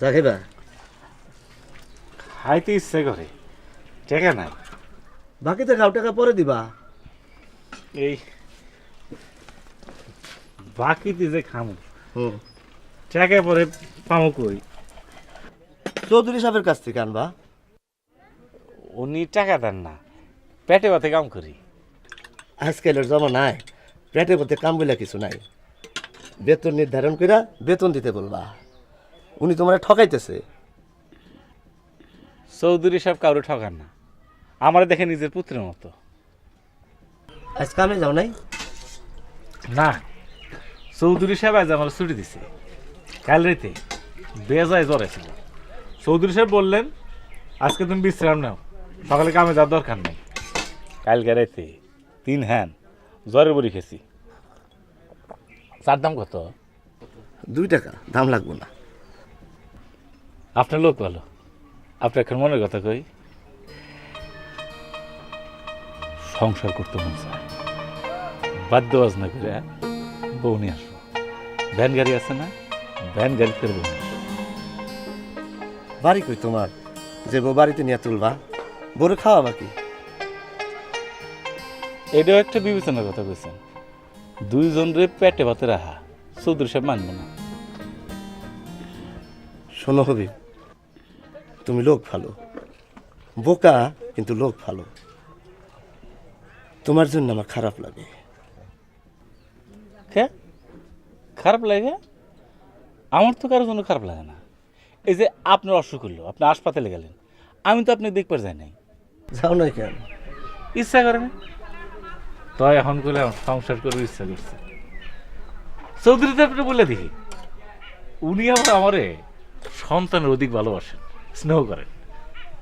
যা খেবা খাইতে ইচ্ছে করে। টাকা নাই। বাকিতে খাও টাকা পরে দিবা। এই বাকিতে যে খামু হুম। টাকা পরে পামো কই? চৌধুরী সাহেবের কাছ থেকে আনবা। উনি টাকা দেন না পেটে ভাতে কাম করি। আজকালের জমা নাই পেটে পথে কাম বলে কিছু নাই। বেতন নির্ধারণ করে বেতন দিতে বলবা। উনি তোমার ঠকাইতেছে। চৌধুরী সাহেব কাউরে ঠকান না। আমার দেখে নিজের পুত্রের মতো। আজ কামে যাও নাই? না। চৌধুরী সাহেব আজ আমার ছুটি দিছে। কাল রাতে বেজায় জ্বর ছিল চৌধুরী সাহেব বললেন আজকে তুমি বিশ্রাম নাও। সকালে কামে যাওয়ার দরকার নেই। কালকে রাতে তিন হ্যান জ্বরের বড়ি খেয়েছি। চার দাম কত? দুই টাকা দাম লাগবো না। আপনার লোক ভালো। আপনার এখন মনের কথা কই? সংসার করতে মন চায়। বাদ্য বাজনা করে বউ নিয়ে আসব ভ্যান গাড়ি আছে না? ভ্যান গাড়ি করে বউ। বাড়ি কই তোমার? যে বউ বাড়িতে নিয়ে তুলবা? বড় খাওয়া বাকি এটাও একটা বিবেচনার কথা কইছেন। দুইজন রে পেটে ভাতে রাহা চৌধুরী সাহেব মানবো না। শোনো হবি তুমি লোক ভালো। বোকা কিন্তু লোক ভালো। তোমার জন্য আমার খারাপ লাগে। কে? খারাপ লাগে? আমার তো কারোর জন্য খারাপ লাগে না। এই যে আপনার অসুখ হলো আপনি হাসপাতালে গেলেন। আমি তো আপনি দেখবার যাই নাই। যাও না কেন? ইচ্ছা করে না? তাই এখন করে আমার সংসার করতে ইচ্ছা করছে। চৌধুরী আপনি বলে দেখি উনি আবার আমারে সন্তানের অধিক ভালোবাসেন। സ്നോ